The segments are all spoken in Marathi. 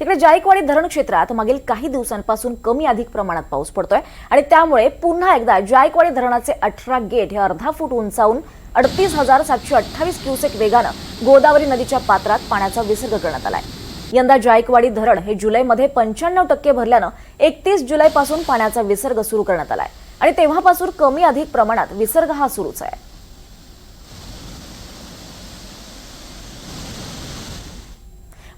तिकडे जायकवाडी धरण क्षेत्रात मागील काही दिवसांपासून कमी अधिक प्रमाणात पाऊस पडतोय आणि त्यामुळे पुन्हा एकदा जायकवाडी धरणाचे अठरा गेट हे अर्धा फूट उंचावून अडतीस हजार सातशे अठ्ठावीस क्युसेक वेगानं गोदावरी नदीच्या पात्रात पाण्याचा विसर्ग करण्यात आलाय. यंदा जायकवाडी धरण हे जुलैमध्ये पंच्याण्णव टक्के भरल्यानं एकतीस जुलैपासून पाण्याचा विसर्ग सुरू करण्यात आलाय आणि तेव्हापासून कमी अधिक प्रमाणात विसर्ग हा सुरूच आहे.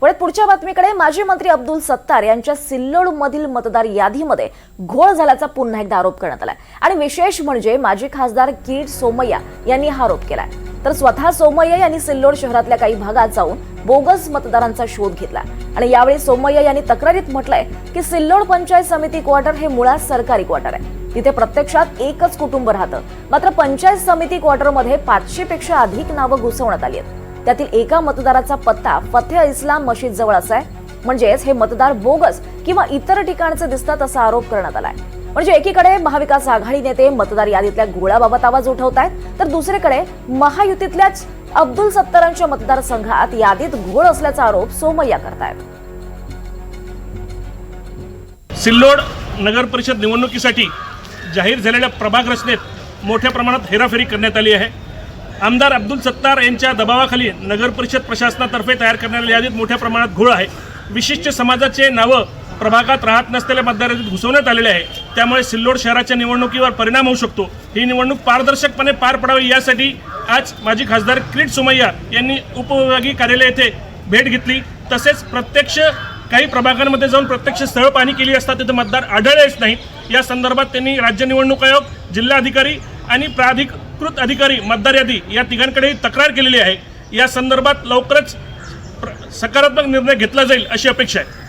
पुढे पुढच्या बातमीकडे माजी मंत्री अब्दुल सत्तार यांच्या सिल्लोडमधील मतदार यादीमध्ये घोळ झाल्याचा पुन्हा एकदा आरोप करण्यात आलाय. आणि विशेष म्हणजे माजी खासदार किरीट सोमय्या यांनी हा आरोप केलाय. तर स्वतः सोमय्या यांनी सिल्लोड शहरातल्या काही भागात जाऊन बोगस मतदारांचा शोध घेतला. आणि यावेळी सोमय्या यांनी तक्रारीत म्हटलंय की सिल्लोड पंचायत समिती क्वार्टर हे मुळात सरकारी क्वार्टर आहे. तिथे प्रत्यक्षात एकच कुटुंब राहतं. मात्र पंचायत समिती क्वार्टरमध्ये पाचशे पेक्षा अधिक नावं घुसवण्यात आली आहेत. त्यातील एका मतदाराचा पत्ता फतेह इस्लाम मशीद जवळ असा आहे म्हणजेच हे मतदार बोगस किंवा इतर ठिकाणचे दिसतात असा आरोप करण्यात आलाय. म्हणजे एकीकडे महाविकास आघाडी नेते मतदार यादीतल्या घोळ्याबाबत आवाज उठवत आहेत तर दुसरीकडे महायुतीतल्याच अब्दुल सत्तारांच्या मतदारसंघात यादीत घोळ असल्याचा आरोप सोमय्या करतायत. सिल्लोड नगर परिषद निवडणुकीसाठी जाहीर झालेल्या प्रभाग रचनेत मोठ्या प्रमाणात हेराफेरी करण्यात आली आहे. आमदार अब्दुल सत्तार यांच्या दबावाखाली नगर परिषद प्रशासनातर्फे तयार करण्यात यादीत मोठ्या प्रमाणात घोळ आहे. विशिष्ट समाजाचे नावं प्रभागात राहत नसलेल्या मतदार यादीत घुसवण्यात आलेले आहे. त्यामुळे सिल्लोड शहराच्या निवडणुकीवर परिणाम होऊ शकतो. ही निवडणूक पारदर्शकपणे पार पडावी यासाठी आज माजी खासदार क्रीट सोमय्या यांनी उपविभागीय कार्यालय येथे भेट घेतली. तसेच प्रत्यक्ष काही प्रभागांमध्ये जाऊन प्रत्यक्ष स्थळ पाहणी केली असता तिथे मतदार आढळलेच नाहीत या संदर्भात त्यांनी राज्य निवडणूक आयोग जिल्हाधिकारी आणि प्राधिक अधिकृत अधिकारी मतदार यादी या तिघांकडेही तक्रार केलेली आहे. या संदर्भात लवकरच प्र- सकारात्मक निर्णय घेतला जाईल अशी अपेक्षा आहे.